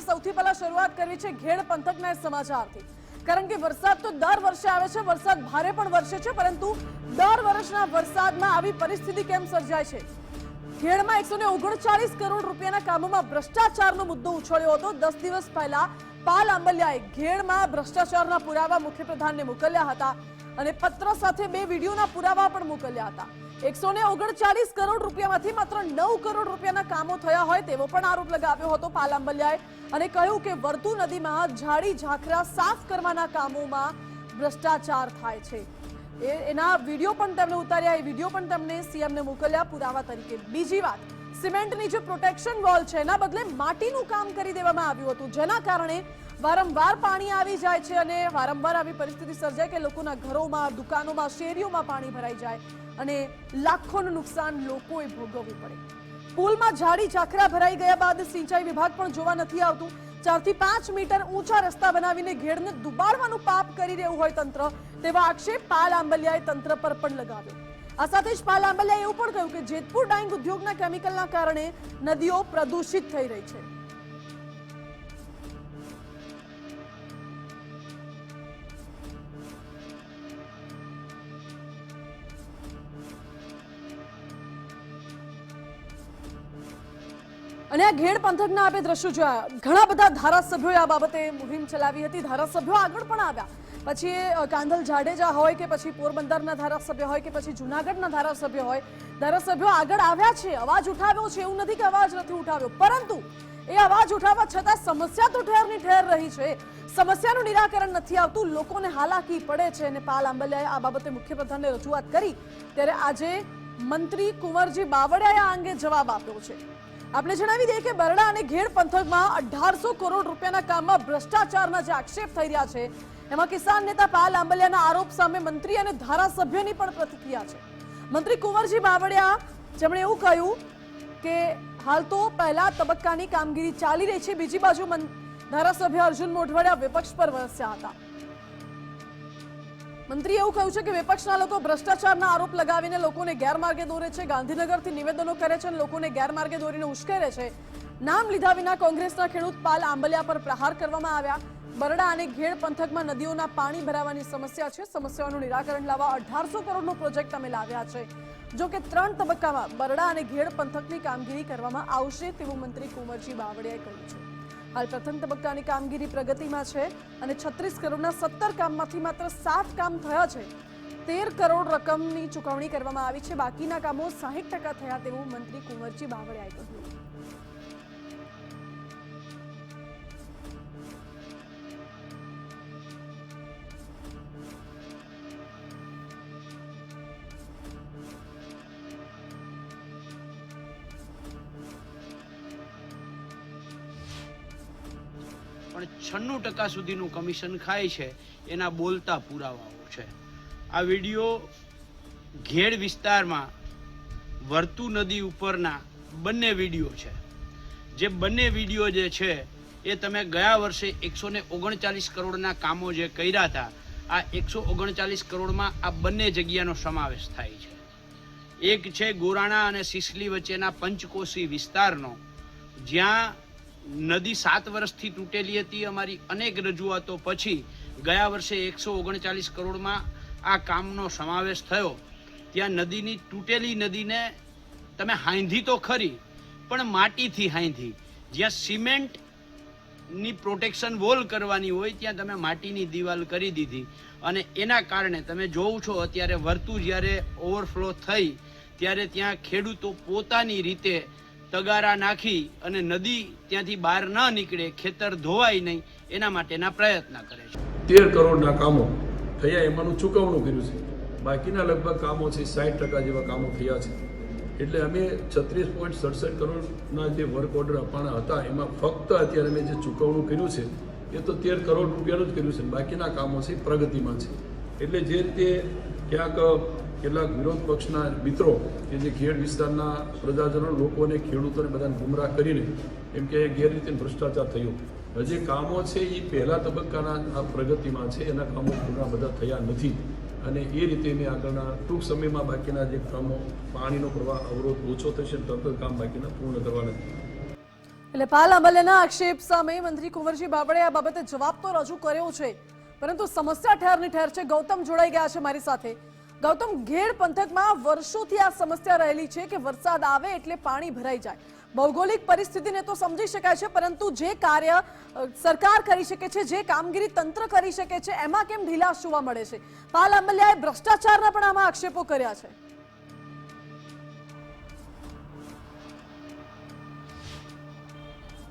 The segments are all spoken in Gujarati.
અને સૌથી પહેલા શરૂઆત કરવી છે ઘેડ પંથકના સમાચારથી. કારણ કે વરસાદ તો દર વર્ષે આવે છે, વરસાદ ભારે પણ વર્ષે છે, પરંતુ દર વર્ષના વરસાદમાં આવી પરિસ્થિતિ કેમ સર્જાય છે? ખેડમાં એકસો ને ઓગણચાળીસ કરોડ રૂપિયાના કામોમાં ભ્રષ્ટાચારનો મુદ્દો ઉછળ્યો હતો. દસ દિવસ પહેલા પાલ આંબલિયાએ ઘેડમાં ભ્રષ્ટાચારના પુરાવા મુખ્યપ્રધાનને મોકલ્યા હતા અને પત્ર સાથે બે વિડીયોના પુરાવા પણ મોકલ્યા હતા. એકસો ને ઓગણચાલીસ કરોડ રૂપિયામાંથી માત્ર નવ કરોડ રૂપિયાના કામો થયા હોય તેવો પણ આરોપ લગાવ્યો હતો પાલ અને કહ્યું કે વર્તુ નદીમાં ઝાડી ઝાખરા સાફ કરવાના કામોમાં ભ્રષ્ટાચાર થાય છે. એના વીડિયો પણ તેમણે ઉતાર્યા, એ વીડિયો પણ તેમણે સીએમને મોકલ્યા પુરાવા તરીકે. બીજી વાત, સિમેન્ટની જે પ્રોટેક્શન વોલ છે, એના બદલે માટીનું કામ કરી દેવામાં આવ્યું હતું, જેના કારણે વારંવાર પાણી આવી જાય છે અને વારંવાર આવી પરિસ્થિતિ સર્જાય કે લોકોના ઘરોમાં, દુકાનોમાં, શેરીઓમાં પાણી ભરાઈ જાય. અને લાખોનું નુકસાન લોકોએ ભોગવવું પડે. પુલમાં ઝાડી ઝાખરા ભરાઈ ગયા બાદ સિંચાઈ વિભાગ પણ જોવા નથી આવતું. ચારથી પાંચ મીટર ઊંચા રસ્તા બનાવીને ઘેડને દુબાડવાનું પાપ કરી રહ્યું હોય તંત્ર, તેવા આક્ષેપ પાલ આંબલિયાએ તંત્ર પર પણ લગાવ્યો. આ સાથે જ પાલ આંબલિયાએ એવું પણ કહ્યું કે જેતપુર ડાઈંગ ઉદ્યોગના કેમિકલના કારણે નદીઓ પ્રદૂષિત થઈ રહી છે. અને આ ઘેડ પંથકના આપણે દ્રશ્યો જોયા. ઘણા બધા ધારાસભ્યોએ આ બાબતે મુહિમ ચલાવી હતી. ધારાસભ્યો આગળ પણ આવ્યા. પછી કાંધલ જાડેજા હોય કે પછી પોરબંદરના ધારાસભ્ય હોય કે પછી જુનાગઢના ધારાસભ્ય હોય, ધારાસભ્યો આગળ આવ્યા છે. અવાજ ઉઠાવ્યો છે. એવું નથી કે અવાજ નથી ઉઠાવ્યો. પરંતુ એ અવાજ ઉઠાવવા છતાં સમસ્યા તો ઠેરની ઠેર રહી છે. સમસ્યાનું નિરાકરણ નથી આવતું. લોકોને હાલાકી પડે છે અને પાલ આંબલિયાએ આ બાબતે મુખ્યપ્રધાનને રજૂઆત કરી. ત્યારે આજે મંત્રી કુંવરજી બાવળિયાએ આ અંગે જવાબ આપ્યો છે. આપણે જણાવી દઈએ કે બરડા અને ઘેડ પંથકમાં અઢારસો કરોડ રૂપિયાના કામમાં ભ્રષ્ટાચારના જે આક્ષેપ થઈ રહ્યા છે, એમાં કિસાન નેતા પાલ આંબલિયાના આરોપ સામે મંત્રી અને ધારાસભ્યની પણ પ્રતિક્રિયા છે. મંત્રી કુંવરજી બાવળિયા જેમણે એવું કહ્યું કે હાલ તો પહેલા તબક્કાની કામગીરી ચાલી રહી છે, બીજી બાજુ ધારાસભ્ય અર્જુન મોઢવાડિયા વિપક્ષ પર વરસ્યા હતા. મંત્રીએ એવું કહ્યું છે કે વિપક્ષના લોકો ભ્રષ્ટાચારના આરોપ લગાવીને લોકોને ગેરમાર્ગે દોરે છે, ગાંધીનગરથી નિવેદનો કરે છે અને લોકોને ગેરમાર્ગે દોરીને ઉશ્કેરે છે. નામ લીધા વિના કોંગ્રેસના ખેડૂત પાલ આંબલિયા પર પ્રહાર કરવામાં આવ્યા. બરડા અને ઘેડ પંથકમાં નદીઓના પાણી ભરાવાની સમસ્યા છે. સમસ્યાઓનું નિરાકરણ લાવવા અઢારસો કરોડનો પ્રોજેક્ટ અમે લાવ્યા છે. જો કે ત્રણ તબક્કામાં બરડા અને ઘેડ પંથકની કામગીરી કરવામાં આવશે તેવું મંત્રી કુંવરજી બાવળિયાએ કહ્યું છે. હાલ પ્રથમ તબક્કાની કામગીરી પ્રગતિમાં છે અને છત્રીસ કરોડના સત્તર કામમાંથી માત્ર સાત કામ થયા છે. તેર કરોડ રકમની ચૂકવણી કરવામાં આવી છે. બાકીના કામો સાહીઠ ટકા થયા તેવું મંત્રી કુંવરજી બાવળિયાએ કહ્યું. પણ છન્નું ટકા સુધીનું કમિશન ખાય છે, એના બોલતા પુરાવાઓ છે. આ વીડિયો ઘેડ વિસ્તારમાં વર્તુ નદી ઉપરના બંને વીડિયો છે. જે બંને વીડિયો જે છે, એ તમે ગયા વર્ષે એકસો ને ઓગણચાલીસ કરોડના કામો જે કર્યા હતા, આ એકસો ઓગણચાલીસ કરોડમાં આ બંને જગ્યાનો સમાવેશ થાય છે. એક છે ગોરાણા અને સિસલી વચ્ચેના પંચકોશી વિસ્તારનો, જ્યાં નદી સાત વર્ષથી તૂટેલી હતી. અમારી અનેક રજૂઆતો પછી ગયા વર્ષે એકસો ઓગણચાલીસ કરોડમાં આ કામનો સમાવેશ થયો. ત્યાં નદીની તૂટેલી નદીને તમે હાંધી તો ખરી, પણ માટીથી હાંધી. જ્યાં સિમેન્ટની પ્રોટેક્શન વોલ કરવાની હોય, ત્યાં તમે માટીની દિવાલ કરી દીધી. અને એના કારણે તમે જોઉં છો, અત્યારે વર્તુ જ્યારે ઓવરફ્લો થઈ, ત્યારે ત્યાં ખેડૂતો પોતાની રીતે તગારા નાખી અને નદી ત્યાંથી બહાર ન નીકળે, ખેતર ધોવાય નહીં, એના માટેના પ્રયત્ન કરે છે. તેર કરોડના કામો થયા એમાંનું ચૂકવણું કર્યું છે. બાકીના લગભગ કામો છે સાઠ ટકા જેવા કામો થયા છે. એટલે અમે છત્રીસ પોઈન્ટ સડસઠ કરોડના જે વર્ક ઓર્ડર આપવાના હતા, એમાં ફક્ત અત્યારે અમે જે ચૂકવણું કર્યું છે, એ તો તેર કરોડ રૂપિયાનું જ કર્યું છે. બાકીના કામો છે, પ્રગતિમાં છે. એટલે જે રીતે ક્યાંક કેટલાક વિરોધ પક્ષના મિત્રો કે જે ખેડ વિસ્તારના પ્રજાજનો લોકોને ખેડૂતોને બધાને ગુમરાહ કરીને એમ કે ગેરરીતિ ભ્રષ્ટાચાર થયો. હજી કામો છે એ પહેલા તબક્કાના આ પ્રગતિમાં છે, એના કામો પૂરા બધા થયા નથી. અને એ રીતે મેં આગળના ટૂંક સમયમાં બાકીના જે કામો, પાણીનો પ્રવાહ અવરોધ ઓછો થશે તરત જ કામ બાકીના પૂર્ણ કરવાના એટલે પાલ અમલના આક્ષેપ સામે મંત્રી કુંવરજી બાબડે આ બાબતે જવાબ તો રજૂ કર્યો છે. પરંતુ સમસ્યા ઠેરની ઠેર છે. ગૌતમ જોડાઈ ગયા છે મારી સાથે. ગૌતમ ઘેડ પંથકમાં વર્ષોથી આ સમસ્યા રહેલી છે કે વરસાદ આવે એટલે પાણી ભરાઈ જાય. ભૌગોલિક પરિસ્થિતિને તો સમજી શકાય છે, પરંતુ જે કાર્ય સરકાર કરી શકે છે, જે કામગીરી તંત્ર કરી શકે છે, એમાં કેમ ઢીલાશ જોવા મળે છે? પાલ અમલિયાએ ભ્રષ્ટાચારના પણ આમાં આક્ષેપો કર્યા છે.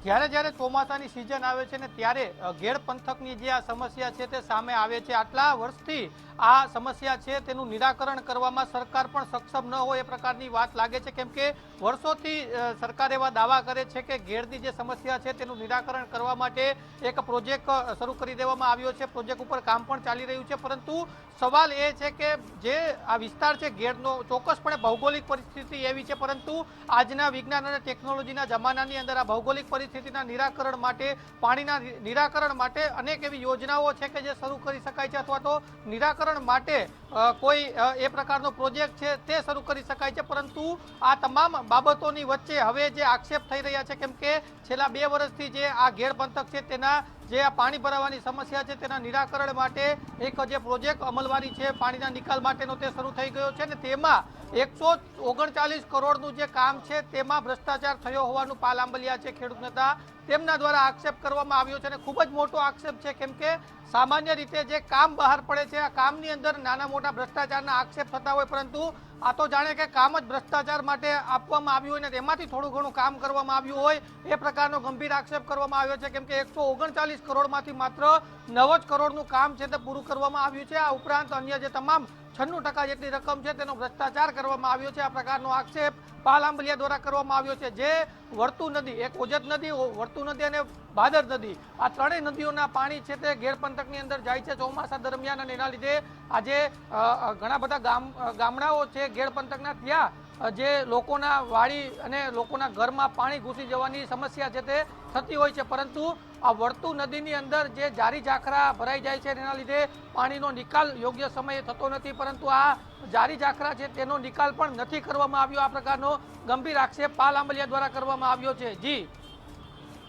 જ્યારે જ્યારે ચોમાસાની સિઝન આવે છે ને ત્યારે ઘેડ પંથકની જે આ સમસ્યા છે તે સામે આવે છે. આટલા વર્ષથી આ સમસ્યા છે તેનું નિરાકરણ કરવામાં સરકાર પણ સક્ષમ ન હોય એ પ્રકારની વાત લાગે છે. કેમ કે વર્ષોથી સરકાર એવા દાવા કરે છે કે ઘેડની જે સમસ્યા છે તેનું નિરાકરણ કરવા માટે એક પ્રોજેક્ટ શરૂ કરી દેવામાં આવ્યો છે. પ્રોજેક્ટ ઉપર કામ પણ ચાલી રહ્યું છે. પરંતુ સવાલ એ છે કે જે આ વિસ્તાર છે ઘેડનો ચોક્કસપણે ભૌગોલિક પરિસ્થિતિ એવી છે. પરંતુ આજના વિજ્ઞાન અને ટેકનોલોજીના જમાનાની અંદર આ ભૌગોલિક પરિસ્થિતિના નિરાકરણ માટે, પાણીના નિરાકરણ માટે અનેક એવી યોજનાઓ છે કે જે શરૂ કરી શકાય છે અથવા તો નિરાકરણ માટે કોઈ એ પ્રકારનો પ્રોજેક્ટ છે તે શરૂ કરી શકાય છે. પરંતુ આ તમામ બાબતોની વચ્ચે હવે જે આક્ષેપ થઈ રહ્યા છે, કેમ કે છેલ્લા બે વર્ષથી જે આ ઘેર પંથક છે તેના જે આ પાણી ભરાવાની સમસ્યા છે તેના નિરાકરણ માટે એક જે પ્રોજેક્ટ અમલવારી છે પાણીના નિકાલ માટેનો તે શરૂ થઈ ગયો છે ને તેમાં એકસો ઓગણચાલીસ કરોડનું જે કામ છે તેમાં ભ્રષ્ટાચાર થયો હોવાનું પાલાંબલિયા છે ખેડૂત નેતા તેમના દ્વારા આક્ષેપ કરવામાં આવ્યો છે અને ખૂબ જ મોટો આક્ષેપ છે કેમ કે સામાન્ય રીતે જે કામ બહાર પડે છે, આ કામની અંદર નાના મોટા ભ્રષ્ટાચારના આક્ષેપ થતા હોય, પરંતુ આ તો જાણે કે કામ જ ભ્રષ્ટાચાર માટે આપવામાં આવ્યું હોય ને તેમાંથી થોડું ઘણું કામ કરવામાં આવ્યું હોય, એ પ્રકારનો ગંભીર આક્ષેપ કરવામાં આવ્યો છે. કેમ કે એકસો ઓગણચાલીસ કરોડમાંથી માત્ર નવ જ કરોડનું કામ છે તે પૂરું કરવામાં આવ્યું છે. આ ઉપરાંત અન્ય જે તમામ છન્નું ટકા જેટલી રકમ છે તેનો ભ્રષ્ટાચાર કરવામાં આવ્યો છે. આ પ્રકારનો આક્ષેપ પાલ આંબલિયા દ્વારા કરવામાં આવ્યો છે. જે વર્તુ નદી, એક ઓજત નદી વર્તુ નદી અને ભાદર નદી, આ ત્રણેય નદીઓના પાણી છે તે ગેરપંથકની અંદર જાય છે ચોમાસા દરમિયાન અને એના લીધે આજે ઘણા બધા ગામ ગામડાઓ છે ગેરપંથકના. ત્યાં જે લોકોના વાડી અને લોકોના ઘરમાં પાણી ઘૂસી જવાની સમસ્યા છે તે થતી હોય છે. પરંતુ આ વર્તુ નદીની અંદર જે જારી ઝાખરા ભરાઈ જાય છે તેના લીધે પાણીનો નિકાલ યોગ્ય સમયે થતો નથી. પરંતુ આ જારી ઝાખરા છે તેનો નિકાલ પણ નથી કરવામાં આવ્યો. આ પ્રકારનો ગંભીર આક્ષેપ પાલ આંબલિયા દ્વારા કરવામાં આવ્યો છે. જી.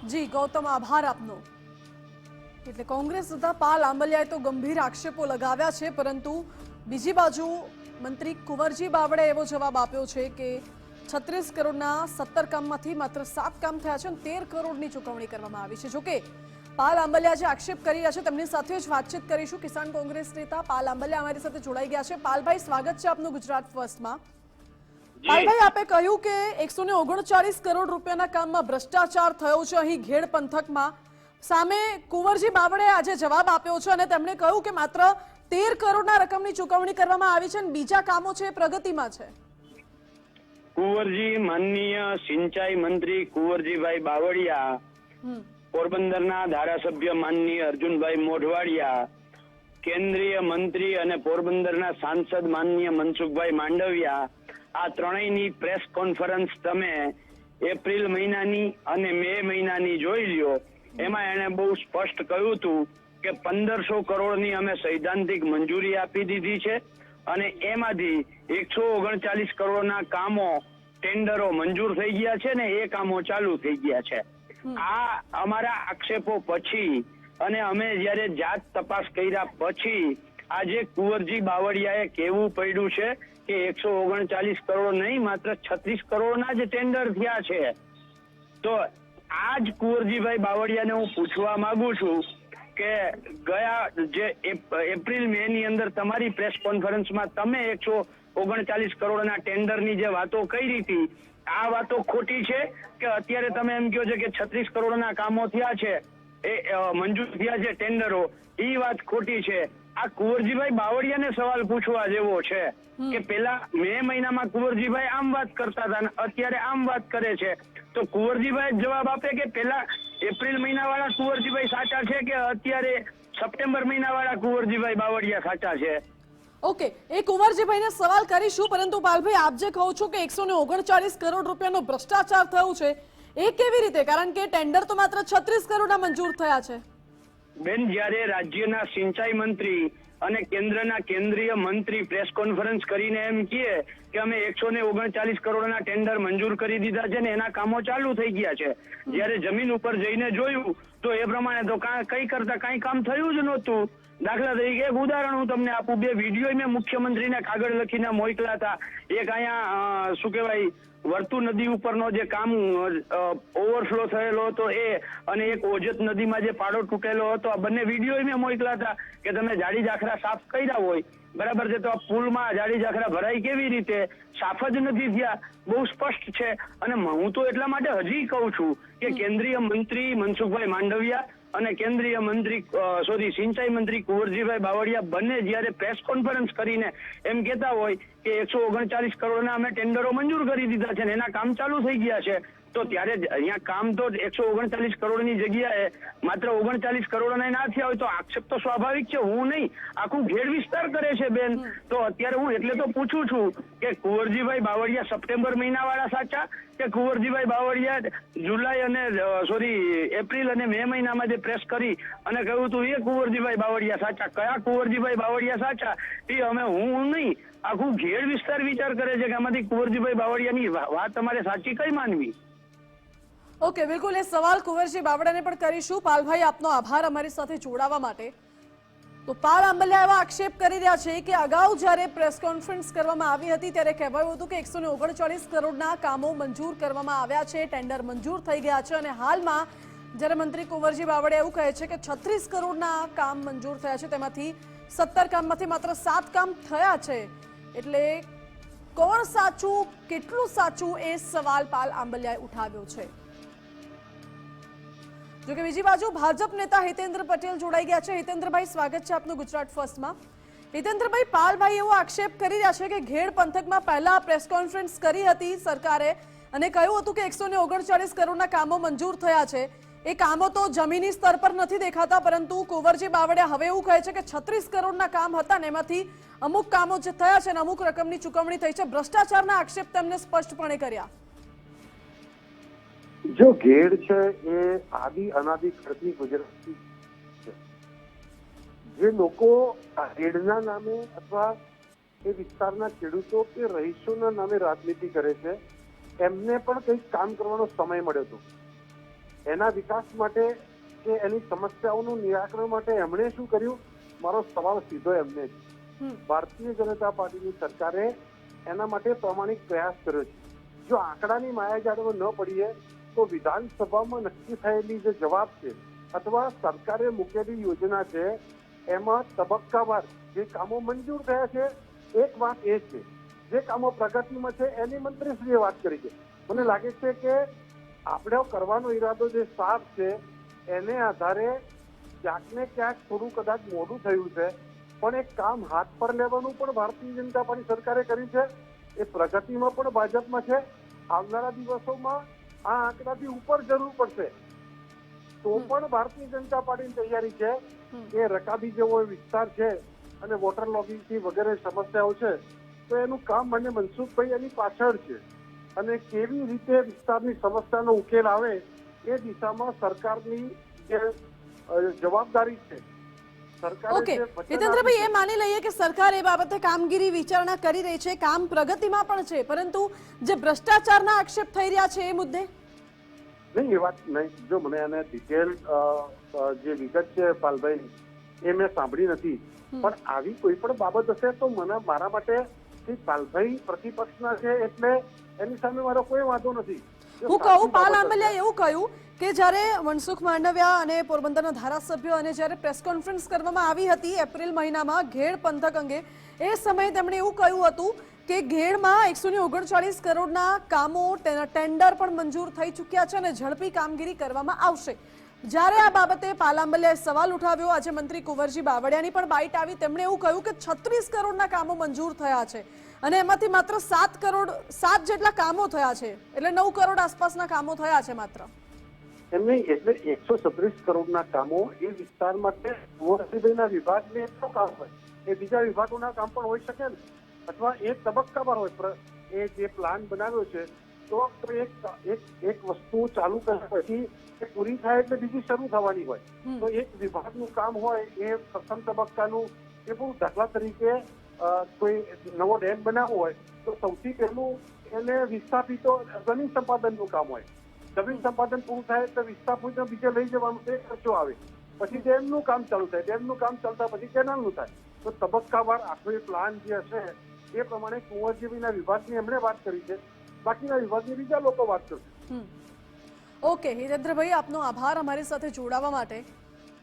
જી, ગૌતમ, આભાર આપનો. એટલે કોંગ્રેસ તથા પાલ આંબલિયાએ તો ગંભીર આક્ષેપો લગાવ્યા છે, પરંતુ બીજી બાજુ મંત્રી કુંવરજી બાવળે એવો જવાબ આપ્યો છે કે છત્રીસ કરોડના સત્તર કામમાંથી માત્ર સાત કામ થયા છે અને તેર કરોડની ચૂકવણી કરવામાં આવી છે. જોકે પાલ આંબલિયા જે આક્ષેપ કરી રહ્યા છે તેમની સાથે જ વાતચીત કરીશું. કિસાન કોંગ્રેસ નેતા પાલ આંબલિયા અમારી સાથે જોડાઈ ગયા છે. પાલભાઈ સ્વાગત છે આપનું ગુજરાત ફર્સ્ટમાં. પાલભાઈ આપે કહ્યું કે એકસો ને ઓગણચાલીસ કરોડ રૂપિયાના કામમાં ભ્રષ્ટાચાર થયો છે. અહીં ઘેડ પંથકમાં સામે કુંવરજી બાવળે આજે જવાબ આપ્યો છે અને તેમણે કહ્યું કે માત્ર તેર કરોડના રકમની ચૂકવણી કરવામાં આવી છે અને બીજા કામો છે પ્રગતિમાં છે. કુંવરજી માનનીય સિંચાઈ મંત્રી કુંવરજીભાઈ બાવળિયા પોરબંદરના ધારાસભ્ય માનનીય અર્જુનભાઈ મોઢવાડિયા કેન્દ્રીય મંત્રી અને પોરબંદરના સાંસદ માનનીય મનસુખભાઈ માંડવિયા આ ત્રણેયની પ્રેસ કોન્ફરન્સ તમે એપ્રિલ મહિનાની અને મે મહિનાની જોઈ લ્યો. એમાં એણે બહુ સ્પષ્ટ કહ્યું હતું કે પંદરસો કરોડની અમે સૈદ્ધાંતિક મંજૂરી આપી દીધી છે અને એમાંથી એકસો ઓગણચાલીસ કરોડના કામો ટેન્ડરો મંજૂર થઈ ગયા છે ને એ કામો ચાલુ થઈ ગયા છે. આ અમારા આક્ષેપો પછી અને અમે જ્યારે જાત તપાસ કર્યા પછી આજે કુંવરજી બાવળિયાએ કેવું પડ્યું છે કે એકસો ઓગણચાલીસ કરોડ નહીં માત્ર છત્રીસ કરોડના જ ટેન્ડર થયા છે. તો આજ કુંવરજીભાઈ બાવળિયાને હું પૂછવા માંગુ છું કે ગયા જે એપ્રિલ મે ની અંદર તમારી પ્રેસ કોન્ફરન્સમાં તમે એકસો ઓગણચાલીસ કરોડના ટેન્ડરની જે વાતો કરી હતી આ વાતો ખોટી છે કે અત્યારે તમે એમ કહો છો કે છત્રીસ કરોડના કામો થયા છે એ મંજૂર થયા છે ટેન્ડરો એ વાત ખોટી છે. આ કુંવરજીભાઈ બાવળિયાને સવાલ પૂછવા જેવો છે કે પેલા મે મહિનામાં કુંવરજીભાઈ આમ વાત કરતા હતા અત્યારે આમ વાત કરે છે તો કુંવરજીભાઈ જવાબ આપે કે પેલા એપ્રિલ મહિના વાળા કુંવરજીભાઈ સાચા છે કે અત્યારે સપ્ટેમ્બર મહિના વાળા કુંવરજીભાઈ બાવળિયા સાચા છે? ઓકે એ કુંવરજીભાઈને સવાલ કરીશું પરંતુ પાલભાઈ આપ જે કહો છો કે એકસો ને ઓગણચાલીસ કરોડ રૂપિયાનો ભ્રષ્ટાચાર થયું છે એ કેવી રીતે? કારણ કે ટેન્ડર તો માત્ર છત્રીસ કરોડના મંજૂર થયા છે. બેન જ્યારે રાજ્યના સિંચાઈ મંત્રી અને કેન્દ્રના કેન્દ્રીય મંત્રી પ્રેસ કોન્ફરન્સ કરીને એમ કહે કે અમે એકસો ને ઓગણચાલીસ કરોડના ટેન્ડર મંજૂર કરી દીધા છે ને એના કામો ચાલુ થઈ ગયા છે. જ્યારે જમીન ઉપર જઈને જોયું તો એ પ્રમાણે તો કઈ કરતા કઈ કામ થયું જ નહોતું. દાખલા તરીકે એક ઉદાહરણ હું તમને આપું. બે વીડિયો મેં મુખ્યમંત્રીને કાગળ લખીને મોકલા હતા. એક અહીંયા શું કહેવાય વર્તુ નદી ઉપરનો જે કામ ઓવરફ્લો થયેલો હતો એ અને એક ઓજત નદીમાં જે પાડો તૂટેલો હતો આ બંને વીડિયો મેં મોકલા હતા કે તમે જાડી જાખરા સાફ કર્યા હોય. બરાબર છે તો આ પુલમાં જાડી જાખરા ભરાય કેવી રીતે? સાફ જ નથી થયા. બહુ સ્પષ્ટ છે. અને હું તો એટલા માટે હજી કહું છું કે કેન્દ્રીય મંત્રી મનસુખભાઈ માંડવિયા અને કેન્દ્રીય મંત્રી સોરી, સિંચાઈ મંત્રી કુંવરજીભાઈ બાવળિયા બંને જ્યારે પ્રેસ કોન્ફરન્સ કરીને એમ કહેતા હોય કે એકસો ઓગણચાલીસ કરોડના અમે ટેન્ડરો મંજૂર કરી દીધા છે ને એના કામ ચાલુ થઈ ગયા છે તો ત્યારે અહીંયા કામ તો એકસો ઓગણચાલીસ કરોડની જગ્યાએ માત્ર ઓગણચાલીસ કરોડના ના થયા હોય તો આક્ષેપ તો સ્વાભાવિક છે હું નહીં. આખું ઘેડ વિસ્તાર કરે છે બેન. તો અત્યારે હું એટલે તો પૂછું છું કે કુંવરજીભાઈ બાવળિયા સપ્ટેમ્બર મહિના વાળા સાચા કે કુંવરજીભાઈ બાવળિયા જુલાઈ અને સોરી એપ્રિલ અને મે મહિનામાં જે પ્રેસ કરી અને કહ્યું હતું એ કુંવરજીભાઈ બાવળિયા સાચા. કયા કુંવરજીભાઈ બાવળિયા સાચા? એ અમે હું નહીં. આખું ઘેડ વિસ્તાર વિચાર કરે છે કે આમાંથી કુંવરજીભાઈ બાવળિયાની વાત તમારે સાચી કઈ માનવી? ઓકે, બિલકુલ, એ સવાલ કુંવરજી બાવડાને પણ કરીશું. પાલભાઈ, આપનો આભાર અમારી સાથે જોડાવા માટે. તો પાલ આંબલિયા એવા આક્ષેપ કરી રહ્યા છે કે અગાઉ જ્યારે પ્રેસ કોન્ફરન્સ કરવામાં આવી હતી, ત્યારે કહેવાયું હતું કે એકસો ઓગણચાલીસ કરોડના કામો મંજૂર કરવામાં આવ્યા છે, ટેન્ડર મંજૂર થઈ ગયા છે અને હાલમાં જ્યારે મંત્રી કુંવરજી બાવળે એવું કહે છે કે છત્રીસ કરોડના કામ મંજૂર થયા છે, તેમાંથી સત્તર કામમાંથી માત્ર સાત કામ થયા છે. એટલે કોણ સાચું, કેટલું સાચું એ સવાલ પાલ આંબલિયાએ ઉઠાવ્યો છે? જોકે બીજી બાજુ ભાજપ નેતા હિતેન્દ્ર પટેલ જોડાઈ ગયા છે. હિતેન્દ્રભાઈ, સ્વાગત છે આપનું ગુજરાત ફર્સ્ટમાં. હિતેન્દ્રભાઈ પાલભાઈ એવો આક્ષેપ કરી રહ્યા છે કે ઘેડ પંથકમાં પહેલા પ્રેસ કોન્ફરન્સ કરી હતી સરકારે અને કહ્યું હતું કે એકસો ને ઓગણચાલીસ કરોડના કામો મંજૂર થયા છે. એ કામો તો જમીની સ્તર પર નથી દેખાતા, પરંતુ કુંવરજી બાવળિયા હવે એવું કહે છે કે છત્રીસ કરોડના કામ હતા ને એમાંથી અમુક કામો જે થયા છે અને અમુક રકમની ચૂકવણી થઈ છે. ભ્રષ્ટાચારના આક્ષેપ તેમને સ્પષ્ટપણે કર્યા. જો ઘેડ છે એ આદિ અનાદિ કરતી ગુજરાતી જે લોકો ઘેડના નામે અથવા એ વિસ્તારના ખેડૂતો કે રહીશોના નામે રાજનીતિ કરે છે એમને પણ કંઈક કામ કરવાનો સમય મળ્યો હતો. એના વિકાસ માટે કે એની સમસ્યાઓનું નિરાકરણ માટે એમણે શું કર્યું? મારો સવાલ સીધો એમને જ. ભારતીય જનતા પાર્ટીની સરકારે એના માટે પ્રામાણિક પ્રયાસ કર્યો છે. જો આંકડાની માયાજાળમાં ન પડીએ તો વિધાનસભામાં નક્કી થયેલી જે જવાબ છે, અથવા સરકારે મૂકેલી યોજના છે, એમાં તબક્કાવાર જે કામો મંજૂર થયા છે, એક વાત એ છે, જે કામો પ્રગતિમાં છે, એની મંત્રીશ્રીએ વાત કરી છે. મને લાગે છે કે આપણે કરવાનો ઈરાદો જે સાફ છે, એને આધારે ક્યાંકને ક્યાંક થોડું કદાચ મોડું થયું છે, પણ એક કામ હાથ પર લેવાનું પણ ભારતીય જનતા પાર્ટી સરકારે કર્યું છે, એ પ્રગતિમાં પણ ભાજપમાં છે. આવનારા દિવસોમાં આ આંકડાથી ઉપર જરૂર પડશે. તો પણ ભારતીય જનતા પાર્ટીની તૈયારી છે. કે રકાબી જેવો વિસ્તાર છે અને વોટર લોગિંગથી વગેરે સમસ્યાઓ છે. તો એનું કામ મને મનસુખભાઈ એની પાછળ છે. અને કેવી રીતે વિસ્તારની સમસ્યાનો ઉકેલ આવે એ દિશામાં સરકારની જે જવાબદારી છે ઓકે હિતેન્દ્રભાઈ એ માની લઈએ કે સરકાર એ બાબતે કામગીરી વિચારણા કરી રહી છે કામ પ્રગતિમાં પણ છે પરંતુ જે ભ્રષ્ટાચારના આક્ષેપ થઈ રહ્યા છે એ મુદ્દે? નહીં એ વાત નહીં. જો મને એને ડિટેલ જે વિગત છે પાલભાઈ એ મેં સાંભળી નથી. પણ આવી કોઈ પણ બાબત હશે તો મને મારા માટે કે પાલભાઈ પ્રતિપક્ષના છે એટલે એની સામે મારો કોઈ વાંધો નથી. હું કહું પાલ આંબલિયા એવું કહ્યું કે જ્યારે મનસુખ માંડવિયા અને પોરબંદરના ધારાસભ્યો અને જ્યારે પ્રેસ કોન્ફરન્સ કરવામાં આવી હતી એપ્રિલ મહિનામાં ઘેડ પંથક અંગે, એ સમયે તેમણે એવું કહ્યું હતું કે ઘેડમાં એકસો ઓગણચાળીસ કરોડના કામો તેના ટેન્ડર પણ મંજૂર થઈ ચૂક્યા છે અને ઝડપી કામગીરી કરવામાં આવશે. જ્યારે આ બાબતે પાલાંબલિયાએ સવાલ ઉઠાવ્યો, આજે મંત્રી કુંવરજી બાવળિયાની પણ બાઇટ આવી, તેમણે એવું કહ્યું કે છત્રીસ કરોડના કામો મંજૂર થયા છે અને એમાંથી માત્ર સાત કરોડ, સાત જેટલા કામો થયા છે, એટલે નવ કરોડ આસપાસના કામો થયા છે માત્ર. એમ નહીં એટલે એકસો છત્રીસ કરોડના કામો એ વિસ્તાર માટે કુંવરજીભાઈના વિભાગને એટલો કામ હોય. એ બીજા વિભાગોના કામ પણ હોઈ શકે ને? અથવા એક તબક્કાવાર હોય. એ જે પ્લાન બનાવ્યો છે તો તો એક એક એક વસ્તુ ચાલુ કર્યા પછી એ પૂરી થાય એટલે બીજી શરૂ થવાની હોય. તો એક વિભાગનું કામ હોય એ પ્રથમ તબક્કાનું એ બહુ દાખલા તરીકે કોઈ નવો ડેમ બનાવવો હોય તો સૌથી પહેલું એને વિસ્થાપિતો જમીન સંપાદનનું કામ હોય. જમીન સંપાદન પૂરું થાય તો વિસ્થાપિતો બીજે લઈ જવાનું તે ખર્ચો આવે. પછી ડેમનું કામ ચાલુ થાય ડેમનું કામ ચાલતા પછી કેનાલનું થાય. તો તબક્કાવાર આખો એ પ્લાન જે હશે, એ પ્રમાણે કુંવરજીવીના વિભાગની એમણે વાત કરી છે. બાકીના વિભાગની બીજા લોકો વાત કરશે. ઓકે, હિરેન્દ્રભાઈ, આપનો આભાર અમારી સાથે જોડાવા માટે.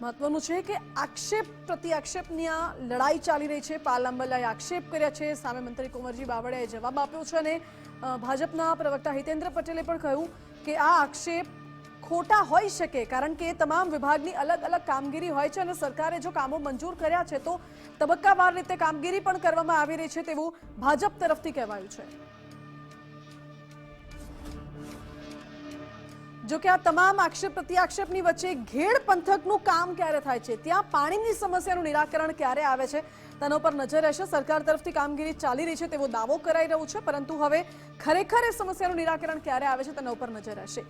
મહત્વનું છે કે આક્ષેપ પ્રતિ આક્ષેપની આ લડાઈ ચાલી રહી છે. પાલ આક્ષેપ કર્યા છે. સામે મંત્રી કુંવરજી બાવળિયાએ જવાબ આપ્યો છે અને ભાજપના પ્રવક્તા હિતેન્દ્ર પટેલે પણ કહ્યું કે આ આક્ષેપ ખોટા હોઈ શકે, કારણ કે તમામ વિભાગની અલગ અલગ કામગીરી હોય છે અને સરકારે જો કામો મંજૂર કર્યા છે, તો તબક્કાવાર રીતે કામગીરી પણ કરવામાં આવી રહી છે તેવું ભાજપ તરફથી કહેવાયું છે. જો કે આ તમામ આક્ષેપ, પ્રત્યાક્ષેપની વચ્ચે ઘેડ પંથકનું કામ ક્યારે થાય છે? ત્યાં પાણીની સમસ્યાનું નિરાકરણ ક્યારે આવે છે? તેના ઉપર નજર રહેશે. સરકાર તરફથી કામગીરી ચાલી રહી છે તેવો દાવો કરાઈ રહ્યો છે, પરંતુ હવે ખરેખર એ સમસ્યાનું નિરાકરણ ક્યારે આવે છે તેના ઉપર નજર રહેશે.